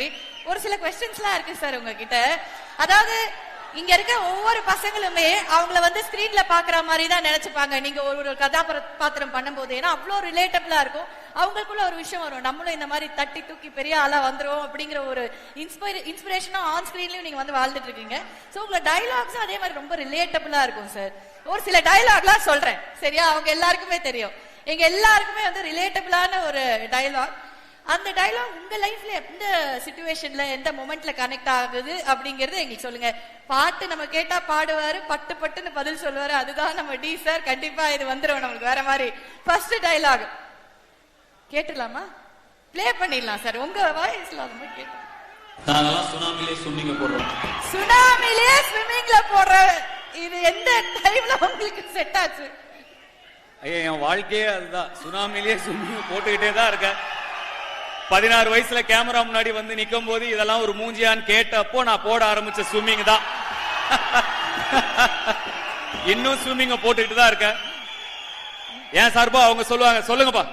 நன்றி ஒரு சில கொஸ்டின்ஸ்லாம் இருக்கு சார் உங்ககிட்ட. அதாவது இங்க இருக்க ஒவ்வொரு பசங்களுமே அவங்கள வந்து ஸ்கிரீன்ல பாக்குற மாதிரி தான் நினைச்சுப்பாங்க. நீங்க ஒரு ஒரு கதாபாத்திரம் பண்ணும்போது. ஏன்னா அவ்வளோ ரிலேட்டபிளா இருக்கும். அவங்களுக்குள்ள ஒரு விஷயம் வரும். நம்மளும் இந்த மாதிரி தட்டி தூக்கி பெரிய ஆளா வந்துரும் அப்படிங்கிற ஒரு இன்ஸ்பைர் இன்ஸ்பிரேஷனும் ஆன் ஸ்கிரீன்லயும் நீங்க வந்து வாழ்ந்துட்டு இருக்கீங்க. சோ உங்க டைலாக்ஸும் அதே மாதிரி ரொம்ப ரிலேட்டபிளா இருக்கும் சார். ஒரு சில டைலாக்லாம் சொல்றேன். சரியா? அவங்க எல்லாருக்குமே தெரியும். எங்க எல்லாருக்குமே வந்து ரிலேட்டபிளான ஒரு டைலாக் அந்த டைலாக் உங்க லைஃப்ல எந்த சுச்சுவேஷன்ல எந்த மொமெண்ட்ல கனெக்ட் ஆகுது அப்படிங்கறது எங்களுக்கு சொல்லுங்க. பாட்டு நம்ம கேட்டா பாடுவாரு பட்டு பட்டுன்னு பதில் சொல்லுவாரு. அதுதான் நம்ம டி சார் கண்டிப்பா இது வந்துரும் நமக்கு வேற மாதிரி. ஃபர்ஸ்ட் டைலாக் கேட்டுடலாமா? ப்ளே பண்ணிடலாம் சார் உங்க வாய்ஸ்ல அது மாதிரி கேட்டு. நாங்கெல்லாம் சுனாமிலே ஸ்விம்மிங்க போடுறோம். சுனாமிலே ஸ்விம்மிங்ல போடுற இது எந்த டைம்ல உங்களுக்கு செட் ஆச்சு? ஐயா என் வாழ்க்கையே அதுதான். சுனாமிலே ஸ்விம்மிங் போட்டுக்கிட்டே தான் இருக்கேன். பதினாறு வயசுல கேமரா முன்னாடி வந்து நிக்கும் போது இதெல்லாம் ஒரு மூஞ்சியான்னு கேட்டப்போ நான் போட ஆரம்பிச்ச ஸ்விம்மிங் தான். இன்னும் ஸ்விம்மிங்க போட்டுக்கிட்டு தான் இருக்கேன். ஏன் சார்பா அவங்க சொல்லுவாங்க சொல்லுங்கப்பா.